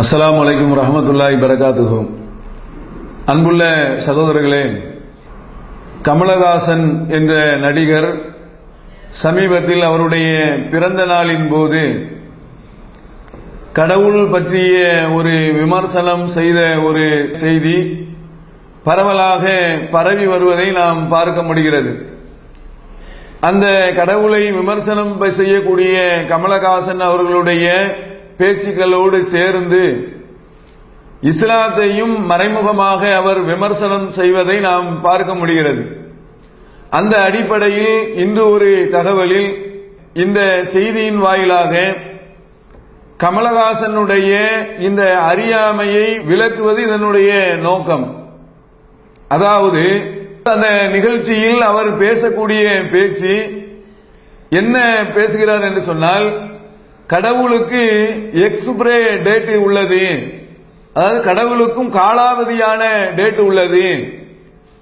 அஸ்லாம் வலைக்கம் ரஹமத்துல்லாய் பரகாத்துஹு அன்புள்ள சகோதரர்களே கமலஹாசன் என்ற நடிகர் சமீபத்தில் அவருடைய பிறந்த நாளின் போது கடவுள் பற்றிய ஒரு விமர்சனம் செய்த ஒரு செய்தி பரவலாக பரவி வருவதை நாம் பார்க்க முடிகிறது. அந்த கடவுளை விமர்சனம் செய்யக்கூடிய கமலஹாசன் அவர்களுடைய பேச்சுக்களோடு சேர்ந்து இஸ்லாத்தையும் மறைமுகமாக அவர் விமர்சனம் செய்வதை நாம் பார்க்க முடிகிறது. அந்த அடிப்படையில் இன்று ஒரு தகவலில் இந்த செய்தியின் வாயிலாக கமலஹாசனுடைய இந்த அறியாமையை விளக்குவது இதனுடைய நோக்கம். அதாவது அந்த நிகழ்ச்சியில் அவர் பேசக்கூடிய பேச்சு என்ன பேசுகிறார் என்று சொன்னால் கடவுளுக்கு எக்ஸ்பிரே டேட் உள்ளது. அதாவது கடவுளுக்கும் காலாவதியான டேட் உள்ளது.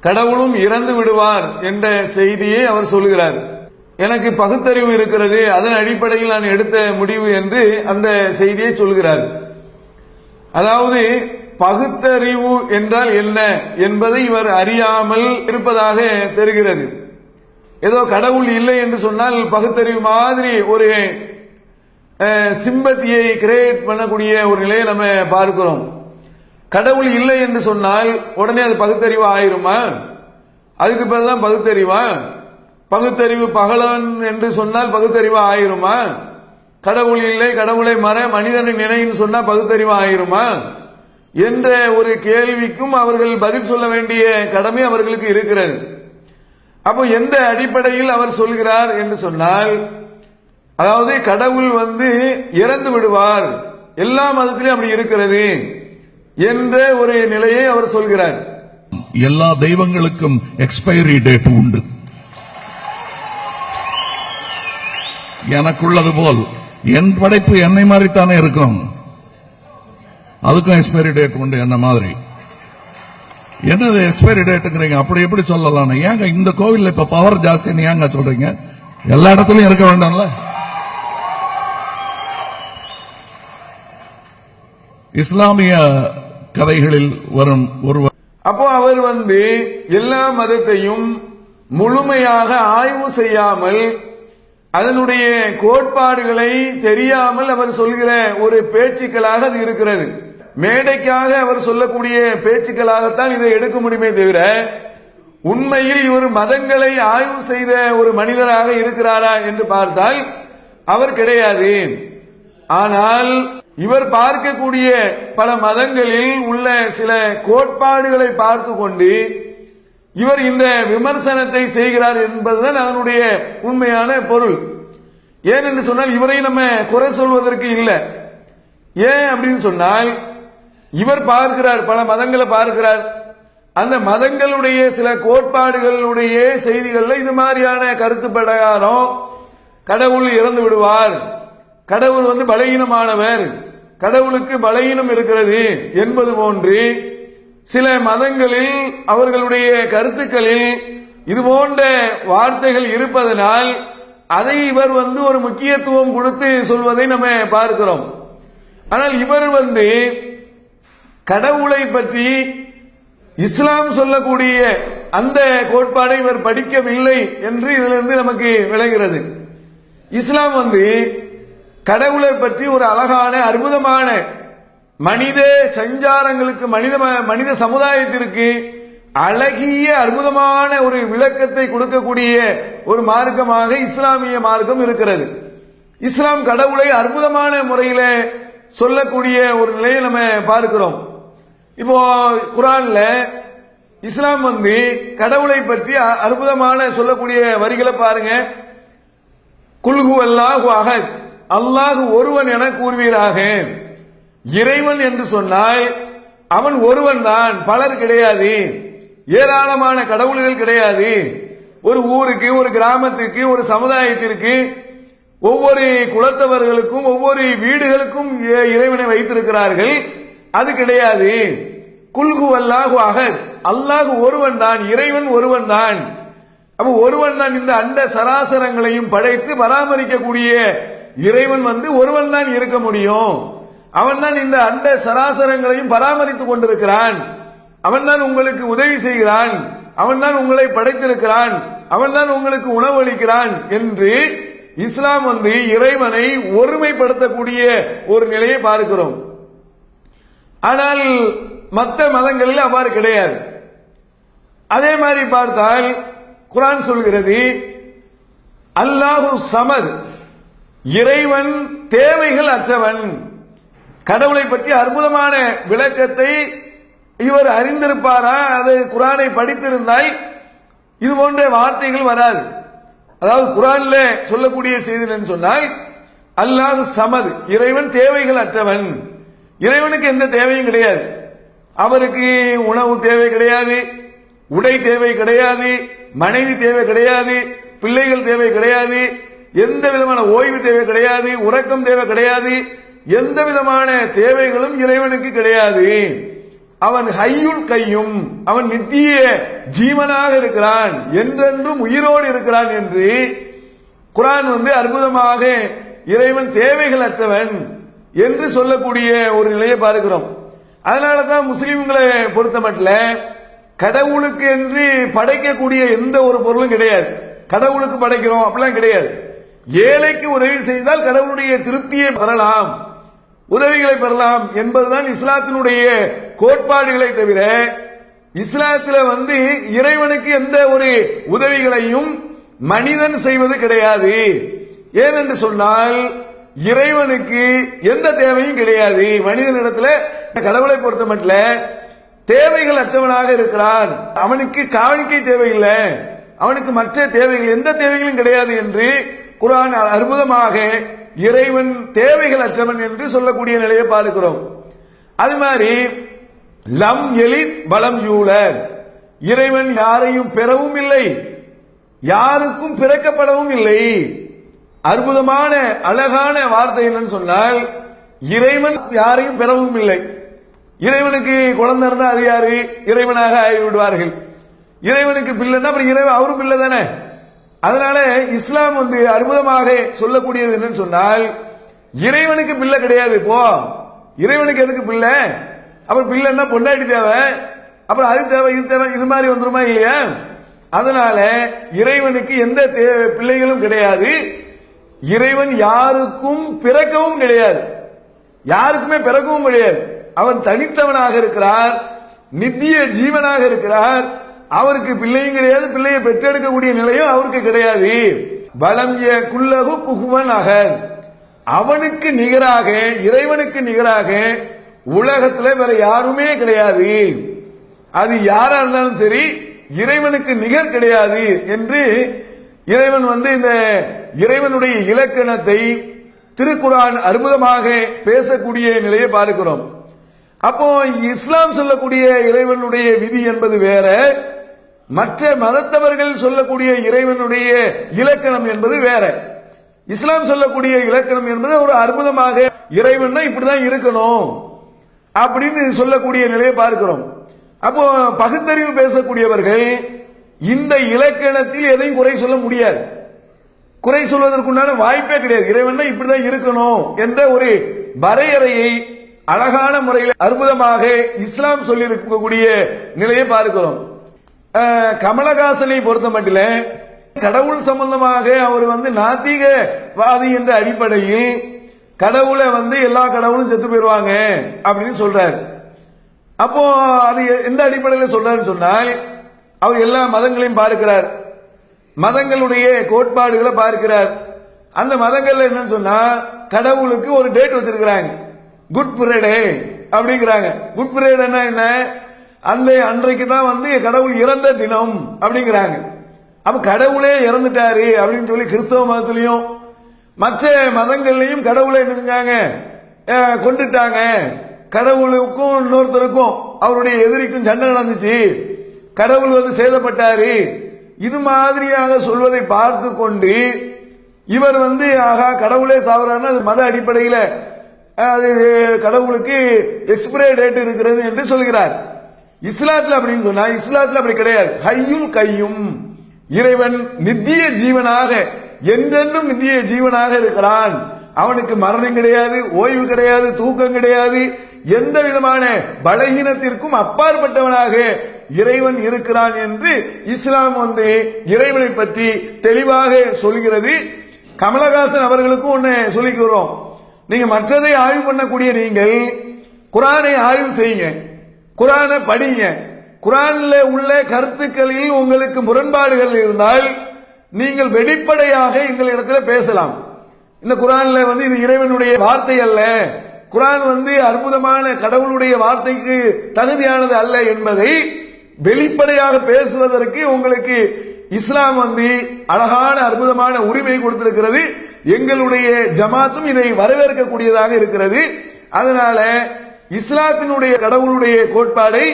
கடவுளும் இறந்து விடுவார் என்ற செய்தியை அவர் சொல்கிறார் எனக்கு பகுத்தறிவு இருக்கிறது. அதன் அடிப்படையில் நான் எடுத்த முடிவு என்று அந்த செய்தியை சொல்கிறார் அதாவது பகுத்தறிவு என்றால் என்ன என்பதை இவர் அறியாமல் இருப்பதாக தெரிகிறது. ஏதோ கடவுள் இல்லை என்று சொன்னால் பகுத்தறிவு மாதிரி ஒரு சிம்பத்தியை கிரியேட் பண்ணக்கூடிய ஒரு நிலையை நம்ம பார்க்கிறோம். கடவுள் இல்லை என்று சொன்னால் உடனே அது பகுத்தறிவு ஆயிருமா? அதுக்கு பிறகு தான் பகுத்தறிவா? பகுத்தறிவு பகலவன் என்று சொன்னால் பகுத்தறிவு ஆயிருமா? கடவுள் இல்லை கடவுளை மற மனிதனை நினைன்னு சொன்னால் பகுத்தறிவு ஆயிருமா? என்ற ஒரு கேள்விக்கும் அவர்கள் பதில் சொல்ல வேண்டிய கடமை அவர்களுக்கு இருக்கிறது. அப்போ எந்த அடிப்படையில் அவர் சொல்கிறார் என்று சொன்னால் அதாவது கடவுள் வந்து இறந்து விடுவார். எல்லா மதத்திலும் அப்படி இருக்கிறது என்ற ஒரு நிலையை அவர் சொல்கிறார். எல்லா தெய்வங்களுக்கும் எக்ஸ்பைரி டேட் உண்டு. எனக்குள்ளது போல். என் படைப்பு என்னை மாதிரி தானே இருக்கும். அதுக்கும் எக்ஸ்பைரி டேட் உண்டு என்ன மாதிரி. என்னது எக்ஸ்பைரி டேட்டுங்கிறீங்க அப்படி எப்படி சொல்லலாம் ஏங்க இந்த கோவில்ல இப்ப பவர் ஜாஸ்தின்னு ஏங்க சொல்றீங்க? எல்லா இடத்துலயும் இருக்க வேண்டாம்ல? இஸ்லாமிய கதைகளில் வரும் ஒருவர் அப்போ அவர் வந்து எல்லா மதத்தையும் முழுமையாக ஆய்வு செய்யாமல் அதனுடைய கோட்பாடுகளை தெரியாமல் அவர் சொல்கிற ஒரு பேச்சுக்களாக அது இருக்கிறது. மேடைக்காக அவர் சொல்லக்கூடிய பேச்சுக்களாகத்தான் இதை எடுக்க முடியுமே தவிர உண்மையில் இவர் மதங்களை ஆய்வு செய்த ஒரு மனிதராக இருக்கிறாரா என்று பார்த்தால் அவர் கிடையாது. ஆனால் இவர் பார்க்கக்கூடிய பல மதங்களில் உள்ள சில கோட்பாடுகளை பார்த்து கொண்டு இவர் இந்த விமர்சனத்தை செய்கிறார் என்பதுதான் அதனுடைய உண்மையான பொருள். ஏன் என்று சொன்னால் இவரை நம்ம குறை சொல்வதற்கு இல்லை. ஏன் அப்படின்னு சொன்னால் இவர் பார்க்கிறார் பல மதங்களை பார்க்கிறார். அந்த மதங்களுடைய சில கோட்பாடுகளுடைய செய்திகள்ல இது மாதிரியான கருத்து பிரகாரம் கடவுள் இறந்து விடுவார். கடவுள் வந்து பலகீனமானவர். கடவுளுக்கு பலகீனம் இருக்கிறது என்பது போன்று சில மதங்களில் அவர்களுடைய கருத்துக்களில் இது போன்ற வார்த்தைகள் இருப்பதனால் அதை இவர் வந்து ஒரு முக்கியத்துவம் கொடுத்து சொல்வதை நம்ம பார்க்கிறோம். ஆனால் இவர் வந்து கடவுளை பற்றி இஸ்லாம் சொல்லக்கூடிய அந்த கோட்பாடை இவர் படிக்கவில்லை என்று இதிலிருந்து நமக்கு விளைகிறது இஸ்லாம் வந்து கடவுளை பற்றி ஒரு அழகான அற்புதமான மனித சஞ்சாரங்களுக்கு மனித மனித சமுதாயத்திற்கு அழகிய அற்புதமான ஒரு விளக்கத்தை கொடுக்கக்கூடிய ஒரு மார்க்கமாக இஸ்லாமிய மார்க்கம் இருக்கிறது. இஸ்லாம் கடவுளை அற்புதமான முறையில் சொல்லக்கூடிய ஒரு நிலையை நம்ம பார்க்கிறோம். இப்போ குரான்ல இஸ்லாம் வந்து கடவுளை பற்றி அற்புதமான சொல்லக்கூடிய வரிகளை பாருங்க. குல்ஹு அல்லாஹு அகத் அல்லாஹு ஒருவன் என கூறுவீராக. இறைவன் என்று சொன்னால் அவன் ஒருவன் தான் பலர் கிடையாது. ஏராளமான கடவுள்கள் கிடையாது. ஒரு ஊருக்கு ஒரு கிராமத்துக்கு ஒரு சமுதாயத்திற்கு ஒவ்வொரு குலத்தவர்களுக்கும் ஒவ்வொரு வீடுகளுக்கும் இறைவனை வைத்திருக்கிறார்கள். அது கிடையாது. குல்கு அல்லாஹு அகத் அல்லாஹு ஒருவன் தான் இறைவன் ஒருவன் தான். அப்ப ஒருவன் தான் இந்த அண்ட சராசரங்களையும் படைத்து பராமரிக்கக்கூடிய இறைவன் வந்து ஒருவன் தான் இருக்க முடியும். அவன் தான் இந்த அண்ட சராசரங்களையும் பராமரித்துக் கொண்டிருக்கிறான். அவன் தான் உங்களுக்கு உதவி செய்கிறான். அவன் தான் உங்களை படைத்திருக்கிறான். அவன் தான் உங்களுக்கு உணவளிக்கிறான் என்று இஸ்லாம் வந்து இறைவனை ஒருமைப்படுத்தக்கூடிய ஒரு நிலையை பார்க்கிறோம். ஆனால் மற்ற மதங்களில் அவ்வாறு கிடையாது. அதே மாதிரி பார்த்தால் குரான் சொல்கிறது அல்லாஹு சமது இறைவன் தேவைகள் அற்றவன். கடவுளை பற்றி அற்புதமான விளக்கத்தை இவர் அறிந்திருப்பாரா? அது குரானை படித்திருந்தால் இது போன்ற வார்த்தைகள் வராது. அதாவது குரான்ல சொல்லக்கூடிய செய்தி சொன்னால் அல்லாஹ் சமது இறைவன் தேவைகள் அற்றவன். இறைவனுக்கு எந்த தேவையும் கிடையாது. அவருக்கு உணவு தேவை கிடையாது உடை தேவை கிடையாது மனைவி தேவை கிடையாது பிள்ளைகள் தேவை கிடையாது எந்த விதமான ஓய்வு தேவை கிடையாது உறக்கம் தேவை கிடையாது எந்த விதமான தேவைகளும் இறைவனுக்கு கிடையாது. அவன் ஹையுள் கையும் அவன் நித்திய ஜீவனாக இருக்கிறான் என்றென்றும் உயிரோடு இருக்கிறான் என்று குரான் வந்து அற்புதமாக இறைவன் தேவைகள் அற்றவன் என்று சொல்லக்கூடிய ஒரு நிலையை பார்க்கிறோம். அதனால தான் முஸ்லீம்களை பொறுத்த மட்டும் கடவுளுக்கு என்று படைக்கக்கூடிய எந்த ஒரு பொருளும் கிடையாது. கடவுளுக்கு படைக்கிறோம் அப்படிலாம் கிடையாது. ஏழைக்கு உதவி செய்தால் கடவுளுடைய திருப்தியை பெறலாம். உதவிகளை பெறலாம் என்பதுதான் இஸ்லாத்தினுடைய கோட்பாடுகளை தவிர இஸ்லாத்தில் வந்து இறைவனுக்கு எந்த ஒரு உதவிகளையும் மனிதன் செய்வது கிடையாது. ஏனென்று சொன்னால் இறைவனுக்கு எந்த தேவையும் கிடையாது. மனிதனிடத்துல கடவுளை பொறுத்த மட்டும் தேவைகள் அற்றவனாக இருக்கிறான். அவனுக்கு காணிக்கை தேவையில்லை. அவனுக்கு மற்ற தேவைகள் எந்த தேவைகளும் கிடையாது என்று குரான் அற்புதமாக இறைவன் தேவைகள் அற்றவன் என்று சொல்லக்கூடிய நிலையை பார்க்கிறோம். அது மாதிரி லம் எலித் பலம் யூலர் இறைவன் யாரையும் பெறவும் இல்லை. யாருக்கும் பிறக்கப்படவும் இல்லை. அற்புதமான அழகான வார்த்தை என்னன்னு சொன்னால் இறைவன் யாரையும் பெறவும் இல்லை. இறைவனுக்கு குழந்தை இருந்தால் அது யாரு? இறைவனாக ஆகிவிடுவார்கள். இறைவனுக்கு பிள்ளைன்னா அப்புறம் இறைவன் அவரும் பிள்ளை தானே அதனால இஸ்லாம் வந்து அற்புதமாக சொல்லக்கூடியது என்னன்னு சொன்னால் இறைவனுக்கு பிள்ளை கிடையாது இப்போ. இறைவனுக்கு எதுக்கு பிள்ளை? அப்புறம் பிள்ளைன்னா பொண்டாட்டி தேவை. அப்புறம் அது தேவை இது தேவை இது மாதிரி வந்துருமா இல்லையா? அதனால இறைவனுக்கு எந்த தே- பிள்ளைகளும் கிடையாது. இறைவன் யாருக்கும் பிறக்கவும் கிடையாது. யாருக்குமே பிறக்கவும் கிடையாது. அவன் தனித்தவனாக இருக்கிறார் நித்திய ஜீவனாக இருக்கிறார் அவருக்கு பிள்ளையும் கிடையாது பிள்ளையை பெற்றெடுக்கக்கூடிய நிலையும் அவருக்கு கிடையாது. பலம் ஏ குல்லகு புகுவன் அகர் அவனுக்கு நிகராக இறைவனுக்கு நிகராக உலகத்துல வேற யாருமே கிடையாது. அது யாரா இருந்தாலும் சரி இறைவனுக்கு நிகர் கிடையாது என்று இறைவன் வந்து இந்த இறைவனுடைய இலக்கணத்தை திருக்குறான் அற்புதமாக பேசக்கூடிய நிலையை பார்க்கிறோம். அப்போ இஸ்லாம் சொல்லக்கூடிய இறைவனுடைய விதி என்பது வேற மற்ற மதத்தவர்கள் சொல்லக்கூடிய இறைவனுடைய இலக்கணம் என்பது வேற. இஸ்லாம் சொல்லக்கூடிய இலக்கணம் என்பது ஒரு அற்புதமாக இறைவன் இப்படிதான் இருக்கணும் அப்படின்னு சொல்லக்கூடிய நிலையை பார்க்கிறோம். அப்போ பகுத்தறிவு பேசக்கூடியவர்கள் இந்த இலக்கணத்தில் எதையும் குறை சொல்ல முடியாது. குறை சொல்வதற்குண்டான வாய்ப்பே கிடையாது. இறைவன் இப்படிதான் இருக்கணும் என்ற ஒரு வரையறையை அழகான முறையில் அற்புதமாக இஸ்லாம் சொல்லியிருக்கக்கூடிய நிலையை பார்க்கிறோம். கமலஹாசனை பொறுத்த மட்டும் கடவுள் சம்பந்தமாக அவர் வந்து நாத்திகவாதி என்ற அடிப்படையில் கடவுளை வந்து எல்லா கடவுளும் செத்து போயிருவாங்க அப்படின்னு சொல்றாரு. அப்போ அது எந்த அடிப்படையில் சொல்றாருன்னு சொன்னால் அவர் எல்லா மதங்களையும் பார்க்கிறார். மதங்களுடைய கோட்பாடுகளை பார்க்கிறார். அந்த மதங்கள்ல என்னன்னு சொன்னா கடவுளுக்கு ஒரு டேட் வச்சிருக்கிறாங்க. குட் ஃப்ரைடே அப்படிங்கிறாங்க. குட் ஃப்ரைடேனா என்ன? அந்த அன்றைக்கு தான் வந்து கடவுள் இறந்த தினம் அப்படிங்கிறாங்க. அப்ப கடவுளே இறந்துட்டாரு அப்படின்னு சொல்லி கிறிஸ்தவ மதத்திலையும் மற்ற மதங்கள்லையும் கடவுளை என்ன செஞ்சாங்க? கொண்டுட்டாங்க. கடவுளுக்கும் இன்னொருத்தருக்கும் அவருடைய எதிரிக்கும் சண்டை நடந்துச்சு. கடவுள் வந்து சேதப்பட்டாரு. இது மாதிரியாக சொல்வதை பார்த்து கொண்டு இவர் வந்து ஆகா கடவுளே சாவறாருன்னா அது மத அடிப்படையில் அது கடவுளுக்கு எக்ஸ்பிரே டேட் இருக்கிறது என்று சொல்கிறார். இஸ்லாத்துல அப்படின்னு சொன்னா இஸ்லாத்துல அப்படி கிடையாது. ஹையும் கையும். இறைவன் நித்திய ஜீவனாக என்றென்றும் நித்திய ஜீவனாக இருக்கிறான். அவனுக்கு மரணம் கிடையாது ஓய்வு கிடையாது தூக்கம் கிடையாது. எந்த விதமான பலகீனத்திற்கும் அப்பாற்பட்டவனாக இறைவன் இருக்கிறான் என்று இஸ்லாம் வந்து இறைவனை பற்றி தெளிவாக சொல்கிறது. கமலஹாசன் அவர்களுக்கும் ஒன்னு சொல்லிக்கிறோம் நீங்க மற்றதை ஆய்வு பண்ணக்கூடிய நீங்கள் குரானை ஆய்வு செய்யுங்க. குரானை படிங்க. குரான்ல உள்ள கருத்துக்களில் உங்களுக்கு முரண்பாடுகள் இருந்தால் நீங்கள் வெளிப்படையாக எங்கள் இடத்துல பேசலாம். இந்த குரான்ல வந்து இது இறைவனுடைய வார்த்தை அல்ல. குரான் வந்து அற்புதமான கடவுளுடைய வார்த்தைக்கு தகுதியானது அல்ல என்பதை வெளிப்படையாக பேசுவதற்கு உங்களுக்கு இஸ்லாம் வந்து அழகான அற்புதமான உரிமை கொடுத்திருக்கிறது. எங்களுடைய ஜமாத்தும் இதை வரவேற்கக்கூடியதாக இருக்கிறது. அதனால இஸ்லாத்தினுடைய கடவுளுடைய கோட்பாடை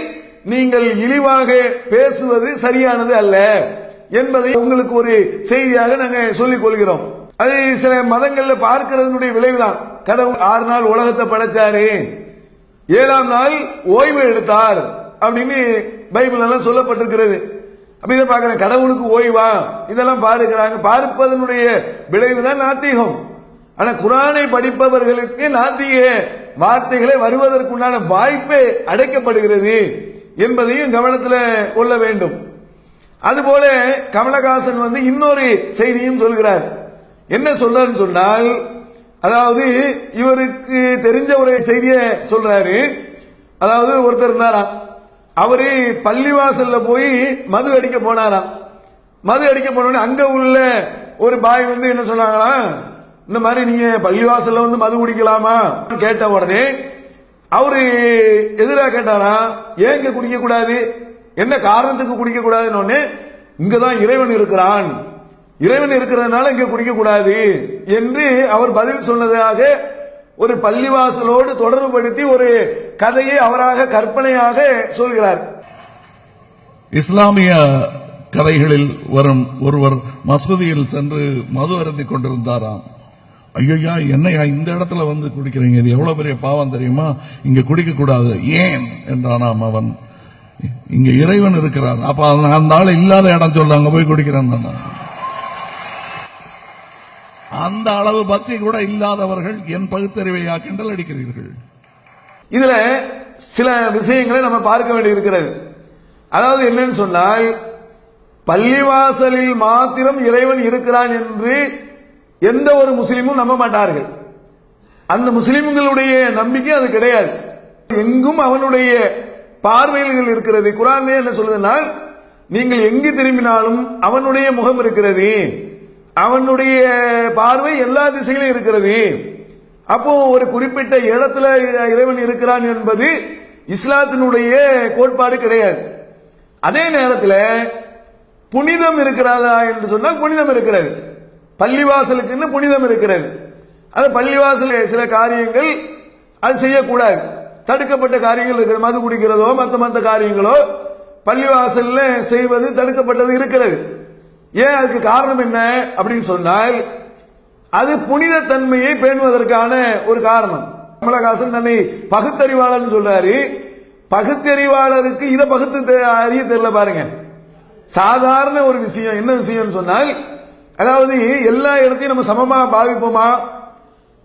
நீங்கள் இழிவாக பேசுவது சரியானது அல்ல என்பதை உங்களுக்கு ஒரு செய்தியாக நாங்கள் சொல்லிக் கொள்கிறோம். அது சில மதங்கள்ல பார்க்கிறதனுடைய விளைவுதான். கடவுள் ஆறு நாள் உலகத்தை படைச்சாரு. ஏழாம் நாள் ஓய்வு எடுத்தார் அப்படின்னு பைபிள் எல்லாம் சொல்லப்பட்டிருக்கிறது. அப்படி இதை பார்க்கிறேன் கடவுளுக்கு ஓய்வா? இதெல்லாம் பார்க்கிறாங்க. பார்ப்பதனுடைய விளைவு தான் நாத்திகம். ஆனா குரானை படிப்பவர்களுக்கு நாத்திக வார்த்தைகளை வருவதற்குண்டான வாய்ப்பே அடைக்கப்படுகிறது என்பதையும் கவனத்தில் கொள்ள வேண்டும். அதுபோல கமலஹாசன் வந்து இன்னொரு செய்தியும் சொல்கிறார். என்ன சொல்றாருன்னு சொன்னால் அதாவது இவருக்கு தெரிஞ்ச ஒரு செய்தியை சொல்றாரு. அதாவது ஒருத்தர் இருந்தாராம் அவரு பள்ளிவாசல்ல போய் மது அடிக்க போனாராம் மது அடிக்க போனோடனே அங்க உள்ள ஒரு பாய் வந்து என்ன சொன்னாங்களாம்? இந்த மாதிரி நீங்க பள்ளிவாசல்ல வந்து மது குடிக்கலாமா? கேட்ட உடனே அவரு எதிராக கேட்டாரா? ஏங்க குடிக்க கூடாது என்ன காரணத்துக்கு குடிக்க கூடாதுன்னு இங்கதான் இறைவன் இருக்கிறான். இறைவன் இருக்கிறதுனால இங்க குடிக்க கூடாது என்று அவர் பதில் சொன்னதாக ஒரு பள்ளிவாசலோடு தொடர்புபடுத்தி ஒரு கதையை அவராக கற்பனையாக சொல்கிறார். இஸ்லாமிய கதைகளில் வரும் ஒருவர் மசூதியில் சென்று மது அருந்திக் கொண்டிருந்தாராம். ஐயோயா என்னையா இந்த இடத்துல வந்து குடிக்கிறீங்க? இது எவ்வளவு பெரிய பாவம் தெரியுமா? இங்க குடிக்க கூடாது ஏன்? என்றானாம் அவன். இங்க இறைவன் இருக்கிறான் அப்ப அந்த- ஆள் இல்லாத இடம் சொல்ல அங்க போய் குடிக்கிறேன் அந்த அளவு பக்தி கூட இல்லாதவர்கள் என் பகுத்தறிவையா கிண்டல் அடிக்கிறீர்கள். இதுல சில விஷயங்களை நம்ம பார்க்க வேண்டியிருக்கிறது. அதாவது என்னன்னு சொன்னால் பள்ளிவாசலில் மாத்திரம் இறைவன் இருக்கிறான் என்று எந்த ஒரு முஸ்லீமும் நம்ப மாட்டார்கள். அந்த முஸ்லிம்களுடைய நம்பிக்கை அது கிடையாது. எங்கும் அவனுடைய பார்வைகள் இருக்கிறது. குரான் என்ன சொல்லுதுனால் நீங்கள் எங்கு திரும்பினாலும் அவனுடைய முகம் இருக்கிறது. அவனுடைய பார்வை எல்லா திசையிலும் இருக்கிறது. அப்போ ஒரு குறிப்பிட்ட இடத்துல இறைவன் இருக்கிறான் என்பது இஸ்லாத்தினுடைய கோட்பாடு கிடையாது. அதே நேரத்தில் புனிதம் இருக்கிறதா என்று சொன்னால் புனிதம் இருக்கிறது. பள்ளிவாசலுக்குன்னு புனிதம் இருக்கிறது. அது பள்ளிவாசல் சில காரியங்கள் அது செய்யக்கூடாது. தடுக்கப்பட்ட காரியங்கள் இருக்கிற மது குடிக்கிறதோ மற்ற மற்ற காரியங்களோ பள்ளிவாசல்ல செய்வது தடுக்கப்பட்டது இருக்கிறது. ஏன் அதுக்கு காரணம் என்ன அப்படின்னு சொன்னால் அது புனித தன்மையை பேணுவதற்கான ஒரு காரணம். கமலஹாசன் தன்னை பகுத்தறிவாளர்னு சொல்றாரு. பகுத்தறிவாளருக்கு இதை பகுத்து தெ- அறிய தெரியல பாருங்க. சாதாரண ஒரு விஷயம் என்ன விஷயம்னு சொன்னால் அதாவது எல்லா இடத்தையும் நம்ம சமமா பாவிப்போமா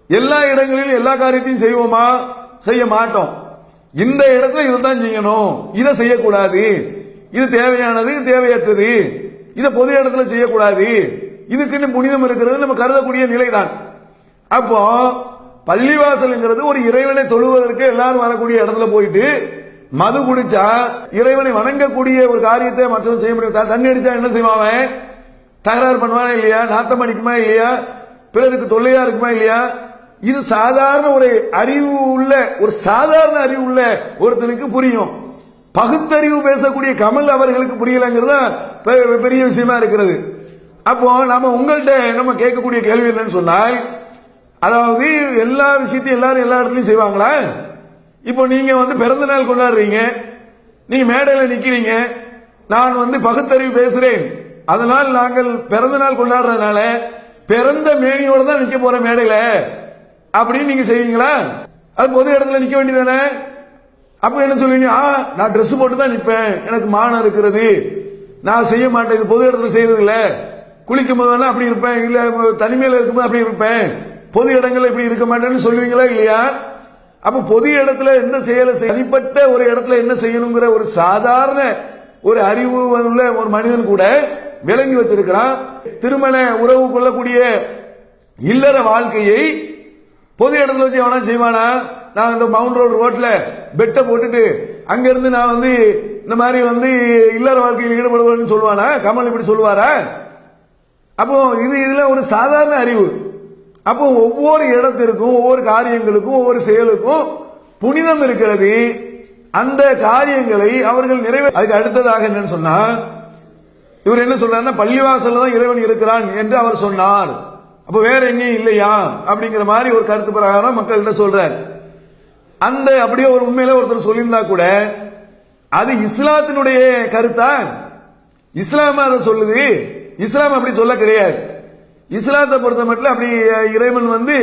எல்லா இடங்களிலும் எல்லா காரியத்தையும் செய்வோமா? செய்ய மாட்டோம். இந்த இடத்துல இதுதான் செய்யணும். இதை செய்யக்கூடாது. இது தேவையானது தேவையற்றது. இதை பொது இடத்துல செய்யக்கூடாது. இதுக்குன்னு புனிதம் இருக்கிறது நம்ம கருதக்கூடிய நிலைதான். அப்போ பள்ளிவாசல்ங்கிறது ஒரு இறைவனை தொழுவதற்கு எல்லாரும் வரக்கூடிய இடத்துல போயிட்டு மது குடிச்சா இறைவனை வணங்கக்கூடிய ஒரு காரியத்தை மற்றவன் செய்ய முடியும். தண்ணி அடிச்சா என்ன செய்வான் தகராறு பண்ணுவானா இல்லையா? நாத்தம் அடிக்குமா இல்லையா? பிறருக்கு தொல்லையா இருக்குமா இல்லையா? இது சாதாரண ஒரு அறிவு உள்ள ஒரு சாதாரண அறிவு உள்ள ஒருத்தனுக்கு புரியும். பகுத்தறிவு பேசக்கூடிய கமல் அவர்களுக்கு புரியலங்கிறது தான் பெரிய விஷயமா இருக்கிறது. அப்போ நாம உங்கள்கிட்ட நம்ம கேட்கக்கூடிய கேள்வி என்னன்னு சொன்னால் அதாவது எல்லா விஷயத்தையும் எல்லாரும் எல்லா இடத்துலையும் செய்வாங்களா? இப்போ நீங்க வந்து பிறந்த நாள் கொண்டாடுறீங்க நீங்க மேடையில் நிக்கிறீங்க நான் வந்து பகுத்தறிவு பேசுறேன் அதனால் நாங்கள் பிறந்த நாள் கொண்டாடுறதுனால பிறந்த மேனியோட தான் நிக்க போற மேடையில. அப்படின்னு நீங்க செய்வீங்களா? அது பொது இடத்துல நிக்க வேண்டியதானே அப்ப என்ன சொல்லுவீங்க? ஆ நான் ட்ரெஸ் போட்டு தான் நிற்பேன் எனக்கு மானம் இருக்கிறது. நான் செய்ய மாட்டேன். இது பொது இடத்துல செய்யறது இல்ல. குளிக்கும் போது வேணா அப்படி இருப்பேன். இல்ல தனிமையில இருக்கும்போது அப்படி இருப்பேன். பொது இடங்கள்ல இப்படி இருக்க மாட்டேன்னு சொல்லுவீங்களா இல்லையா? அப்ப பொது இடத்துல எந்த செயலை தனிப்பட்ட ஒரு இடத்துல என்ன செய்யணுங்கிற ஒரு சாதாரண ஒரு அறிவு உள்ள ஒரு மனிதன் கூட விளங்கி வச்சிருக்கிறான். திருமண உறவு கொள்ளக்கூடிய இல்லற வாழ்க்கையை பொது இடத்துல வச்சு எவனா செய்வானா? நான் இந்த மவுண்ட் ரோடு ரோட்ல பெட்டை போட்டுட்டு அங்கிருந்து நான் வந்து இந்த மாதிரி வந்து இல்லற வாழ்க்கையில் ஈடுபடுவேன்னு சொல்லுவானா? கமல் இப்படி சொல்லுவாரா? அப்போ இது இதுல ஒரு சாதாரண அறிவு. அப்போ ஒவ்வொரு இடத்திற்கும் ஒவ்வொரு காரியங்களுக்கும் ஒவ்வொரு செயலுக்கும் புனிதம் இருக்கிறது. அந்த காரியங்களை அவர்கள் நிறைவே அதுக்கு அடுத்ததாக என்னன்னு சொன்னா இவர் என்ன சொல்றாருன்னா பள்ளிவாசல்ல தான் இறைவன் இருக்கிறான் என்று அவர் சொன்னார். அப்ப வேற எங்கேயும் இல்லையா? அப்படிங்கிற மாதிரி ஒரு கருத்து பிரகாரம் மக்கள்கிட்ட சொல்றார். அந்த அப்படியே ஒரு உண்மையில ஒருத்தர் சொல்லியிருந்தா கூட அது இஸ்லாத்தினுடைய கருத்தா? இஸ்லாம் அதை சொல்லுது? இஸ்லாம் அப்படி சொல்ல கிடையாது. இஸ்லாத்தை பொறுத்த மட்டும் அப்படி இறைவன் வந்து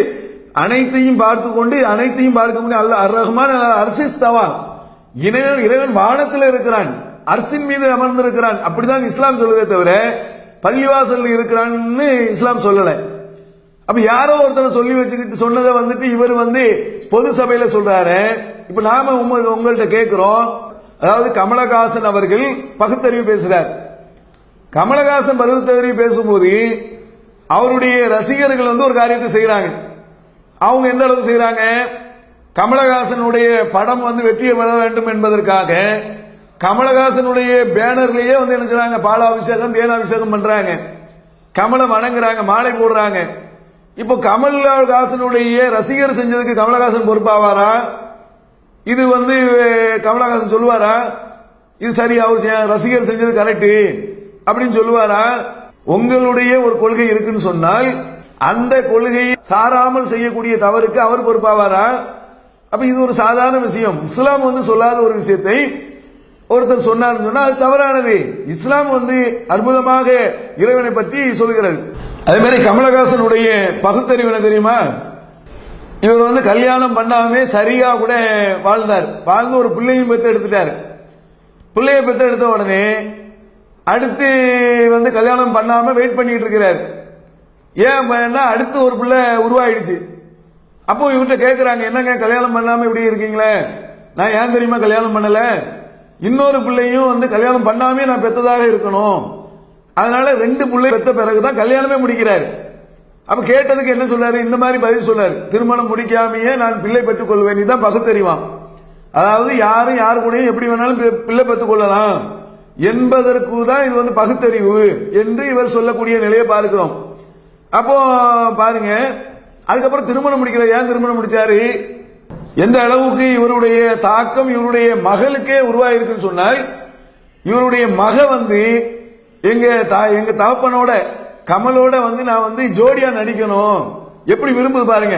அனைத்தையும் பார்த்து கொண்டு அனைத்தையும் பார்க்க முடியும். அல்ல அர் ரஹ்மான் அரசிஸ்தவா இறைவன் வானத்தில் இருக்கிறான். அரசின் மீது அமர்ந்திருக்கிறான். அப்படிதான் இஸ்லாம் சொல்லுதே தவிர பள்ளிவாசல் இருக்கிறான்னு இஸ்லாம் சொல்லலை. அப்ப யாரோ ஒருத்தர் சொல்லி வச்சுக்கிட்டு சொன்னதை வந்துட்டு இவர் வந்து பொது சபையில சொல்றாரு. இப்ப நாம உங்கள்கிட்ட கேட்கிறோம் அதாவது கமலஹாசன் அவர்கள் பகுத்தறிவு பேசுறார். கமலஹாசன் பகுத்தறிவு பேசும்போது அவருடைய ரசிகர்கள் வந்து ஒரு காரியத்தை செய்யறாங்க அவங்க எந்த அளவுக்கு செய்யறாங்க கமலஹாசனுடைய படம் வந்து வெற்றியை பெற வேண்டும் என்பதற்காக கமலஹாசனுடைய பேனர்லயே வந்து என்ன செய்றாங்க? பாலாபிஷேகம் தேனாபிஷேகம் பண்றாங்க. கமலை வணங்குறாங்க மாலை போடுறாங்க. இப்போ கமல்ஹாசனுடைய ரசிகர் செஞ்சதுக்கு கமலஹாசன் பொறுப்பாவாரா? இது வந்து கமலஹாசன் சொல்லுவாரா? இது சரி அவர் ரசிகர் செஞ்சது கரெக்டு அப்படின்னு சொல்லுவாரா? உங்களுடைய ஒரு கொள்கை இருக்குன்னு சொன்னால் அந்த கொள்கையை சாராமல் செய்யக்கூடிய தவறுக்கு அவர் பொறுப்பாவாரா? அப்ப இது ஒரு சாதாரண விஷயம். இஸ்லாம் வந்து சொல்லாத ஒரு விஷயத்தை ஒருத்தர் சொன்னார்னு சொன்னால் அது தவறானது. இஸ்லாம் வந்து அற்புதமாக இறைவனை பற்றி சொல்கிறது. அதே மாதிரி கமலஹாசனுடைய பகுத்தறிவு என்ன தெரியுமா? இவர் வந்து கல்யாணம் பண்ணாமே சரியா கூட வாழ்ந்தார். வாழ்ந்து ஒரு பிள்ளையும் பெற்று எடுத்துட்டார் பிள்ளைய பெற்று எடுத்த உடனே அடுத்து வந்து கல்யாணம் பண்ணாம வெயிட் பண்ணிட்டு இருக்கிறார். ஏன் அடுத்து ஒரு பிள்ளை உருவாயிடுச்சு. அப்போ இவர்கிட்ட கேட்குறாங்க என்னங்க கல்யாணம் பண்ணாம இப்படி இருக்கீங்களே? நான் ஏன் தெரியுமா கல்யாணம் பண்ணலை? இன்னொரு பிள்ளையும் வந்து கல்யாணம் பண்ணாமே நான் பெத்ததாக இருக்கணும். அதனால ரெண்டு பிள்ளை பெத்த பிறகுதான் கல்யாணமே முடிக்கிறார். அப்ப கேட்டதுக்கு என்ன சொல்றாரு இந்த மாதிரி பதில் சொல்றாரு திருமணம் முடிக்காமையே நான் பிள்ளை பெற்றுக் கொள்வேன். இதுதான் பகுத்தறிவாம். அதாவது யாரும் யாரு கூடயும் எப்படி வேணாலும் பிள்ளை பெற்றுக் கொள்ளலாம். என்பதற்கு தான் இது வந்து பகுத்தறிவு என்று இவர் சொல்லக்கூடிய நிலையை பார்க்கிறோம். அப்போ பாருங்க. அதுக்கப்புறம் திருமணம் முடிக்கிறார். ஏன் திருமணம் முடிச்சாரு? எந்த அளவுக்கு இவருடைய தாக்கம் இவருடைய மகளுக்கே உருவாயிருக்குன்னு சொன்னால் இவருடைய மக வந்து எங்க தா- எங்க தகப்பனோட கமலோட வந்து நான் வந்து ஜோடியா நடிக்கணும். எப்படி விரும்புது பாருங்க.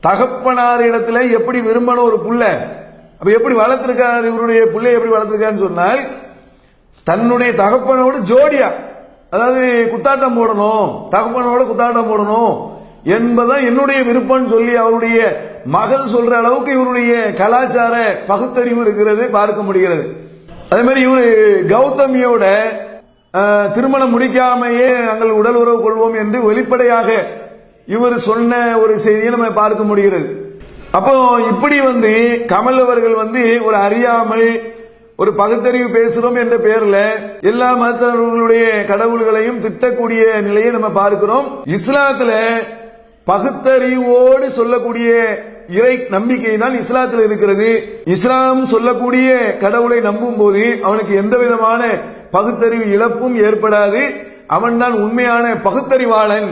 தகப்பனார் இடத்துல எப்படி விரும்பணும் ஒரு புள்ள? அப்ப எப்படி வளர்த்திருக்காரு இவருடைய புள்ளை எப்படி வளர்த்திருக்காருன்னு சொன்னால் தன்னுடைய தகப்பனோடு ஜோடியா அதாவது குத்தாட்டம் போடணும் தகப்பனோட குத்தாட்டம் போடணும் என்பதுதான் என்னுடைய விருப்பம்னு சொல்லி அவருடைய மகள் சொல்ற அளவுக்கு இவருடைய கலாச்சார பகுத்தறிவு இருக்கிறது பார்க்க முடிகிறது. அதே மாதிரி இவர் கௌதமியோட திருமணம் முடிக்காமையே நாங்கள் உடல் உறவு கொள்வோம் என்று வெளிப்படையாக இவர் சொன்ன ஒரு செய்தியை நம்ம பார்க்க முடிகிறது. அப்போ இப்படி வந்து கமல் அவர்கள் வந்து ஒரு அறியாமல் ஒரு பகுத்தறிவு பேசுறோம் என்ற பெயர்ல எல்லா மதத்தவர்களுடைய கடவுள்களையும் திட்டக்கூடிய நிலையை நம்ம பார்க்கிறோம். இஸ்லாத்துல பகுத்தறிவோடு சொல்லக்கூடிய இறை நம்பிக்கை தான் இஸ்லாத்தில் இருக்கிறது. இஸ்லாம் சொல்லக்கூடிய கடவுளை நம்பும் போது அவனுக்கு எந்த விதமான பகுத்தறிவு இழப்பும் ஏற்படாது. அவன் தான் உண்மையான பகுத்தறிவாளன்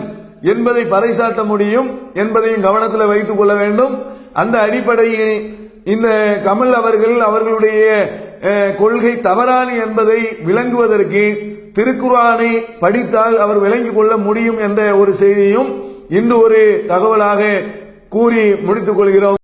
என்பதை பறைசாட்ட முடியும் என்பதையும் கவனத்தில் வைத்துக் கொள்ள வேண்டும். அந்த அடிப்படையில் இந்த கமல் அவர்கள் அவர்களுடைய கொள்கை தவறானு என்பதை விளங்குவதற்கு திருக்குறானை படித்தால் அவர் விளங்கிக் கொள்ள முடியும் என்ற ஒரு செய்தியும் இன்று ஒரு தகவலாக கூறி முடித்துக் கொள்கிறோம்.